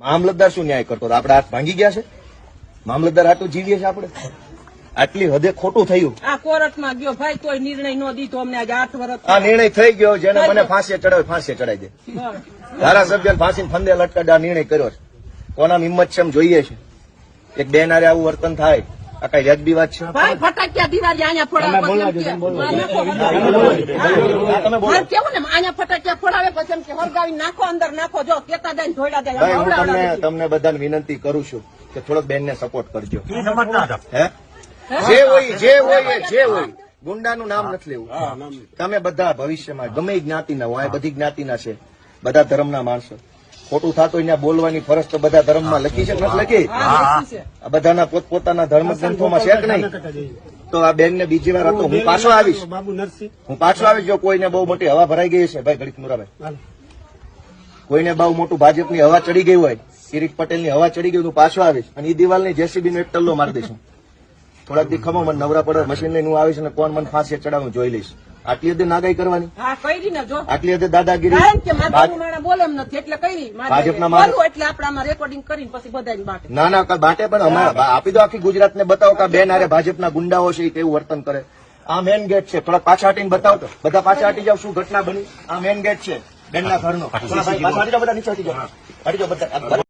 મામલતદાર શું ન્યાય કરતો? આપડે હાથ ભાંગી ગયા છે? મામલતદાર આટલું જીવીએ છે આપણે? આટલી હદે ખોટું થયું. આ કોર્ટમાં ગયો ભાઈ કોઈ નિર્ણય ન દીધો અમને આજે આઠ વર્ષ આ નિર્ણય થઈ ગયો જેને મને ફાંસી ચડાવે ફાંસી ચડાવી દે. ધારાસભ્ય ફાંસી ફંદે લટકાડે આ નિર્ણય કર્યો છે. કોના હિંમત છે એમ જોઈએ છે. એક બેનારે આવું વર્તન થાય. આ કઈ વ્યાજબી વાત છે? ભાઈ ફટાકિયા દિવાળી અહીંયા ફોડાવે કેવું ને અહીંયા ફટાકિયા ફોડાવે પછી એમ કે હળગાવી નાખો અંદર નાખો જો કેતા દઈને ધોઈડા દે હું તમને દે. તમને બધાને વિનંતી કરું છું કે થોડોક બેનને સપોર્ટ કરજો. હે? જે હોય જે હોય જે હોય. ગુંડાનું નામ નથી લેવું. તમે બધા ભવિષ્યમાં ગમે જ્ઞાતિના હોય આ બધી જ્ઞાતિના છે. બધા ધર્મના માણસો. ખોટું થતું ત્યાં બોલવાની ફરજ તો બધા ધર્મમાં લખી છે નથી લખી. આ બધાના પોતપોતાના ધર્મ ગ્રંથોમાં છે કે નહીં? તો આ બેન ને બીજી વાર હતો હું પાછો આવીશ. બાબુ નરસિંહ. હું પાછો આવીશ જો કોઈને બહુ મોટી હવા ભરાઈ ગઈ છે ભાઈ ગણિત મુરાભાઈ. કોઈને બહુ મોટું ભાજપની હવા ચડી ગઈ હોય કિરીટ પટેલની હવા ચડી ગઈ હું પાછો આવીશ. અને એ દિવાલની જેસીબી નો એક ટલ્લો મારી દઈશું થોડાક દી ખમો મને નવરા પડે મશીન લઈને હું આવીશ અને કોણ મને ફાંસી ચડાવું જોઈ લઈશ. આટલી હદે નાગાઈ કરવાની? હા કરી ને જો? આટલી હદે દાદાગીરી? કારણ કે માતાનું માણા બોલે એમ નથી એટલે કરી ભાજપના એટલે આપણે રેકોર્ડિંગ કરીને પછી બધાને બાટે. ના ના બાટે પણ અમારા આપી દો આખી ગુજરાતને બતાવો કે બેન આરે ભાજપના ગુંડાઓ છે એ કેવું વર્તન કરે? આ મેન ગેટ છે. થોડાક પાછા હટીને બતાવો તો. બધા પાછા હટી જાવ શું ઘટના બની? આ મેન ગેટ છે બેનના ઘરનો. પાછા બધા નીચે હટી જાવ હટી જાવ બધા.